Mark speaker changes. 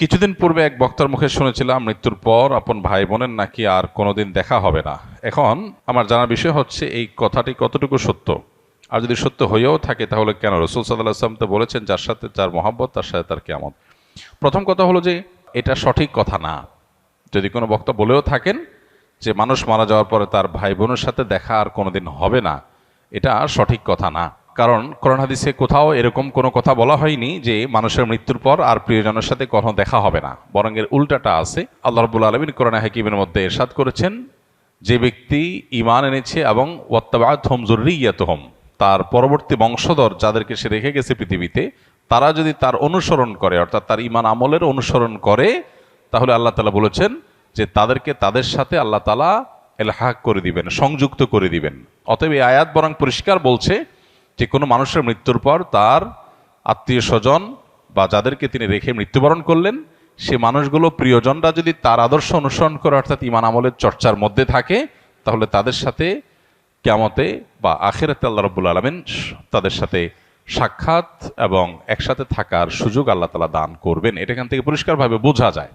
Speaker 1: কিছুদিন পূর্বে এক বক্তার মুখে শুনেছিলাম, মৃত্যুর পর আপন ভাই বোনের নাকি আর কোনোদিন দেখা হবে না। এখন আমার জানার বিষয় হচ্ছে, এই কথাটি কতটুকু সত্য? আর যদি সত্য হয়েও থাকে, তাহলে কেন? রসুল সাল্লাহ তো বলেছেন, যার সাথে যার মহাব্বত, তার সাথে তার কেমন প্রথম কথা হলো যে, এটা সঠিক কথা না। যদি কোনো বক্তা বলেও থাকেন যে, মানুষ মারা যাওয়ার পরে তার ভাই বোনের সাথে দেখা আর কোনোদিন হবে না, এটা সঠিক কথা না। কারণ করোনা হাদিসে কোথাও এরকম কোনো কথা বলা হয়নি যে মানুষের মৃত্যুর পর আর প্রিয়জনের সাথে কখনো দেখা হবে না। বরং এর উল্টাটা আছে। আল্লাহ রবুল আলমিন করোনা হাকিমের মধ্যে এরশাদ করেছেন, যে ব্যক্তি ইমান এনেছে এবং ওয়াত্তাবাদ হোম জরুরিয়াত হোম তার পরবর্তী বংশধর যাদেরকে সে রেখে গেছে পৃথিবীতে, তারা যদি তার অনুসরণ করে, অর্থাৎ তার ইমান আমলের অনুসরণ করে, তাহলে আল্লাহ তালা বলেছেন যে তাদেরকে তাদের সাথে আল্লাহ তালা এলহাক করে দিবেন, সংযুক্ত করে দিবেন। অতএব এই আয়াত বরং পরিষ্কার বলছে যে কোনো মানুষের মৃত্যুর পর তার আত্মীয় স্বজন বা যাদেরকে তিনি রেখে মৃত্যুবরণ করলেন, সে মানুষগুলো, প্রিয়জনরা যদি তার আদর্শ অনুসরণ করে, অর্থাৎ ইমান আমলের চর্চার মধ্যে থাকে, তাহলে তাদের সাথে কেমতে বা আখেরাতে আল্লাহ রব্বুল আলমিন তাদের সাথে সাক্ষাৎ এবং একসাথে থাকার সুযোগ আল্লাহ তালা দান করবেন। এটা এখান থেকে পরিষ্কারভাবে বোঝা যায়।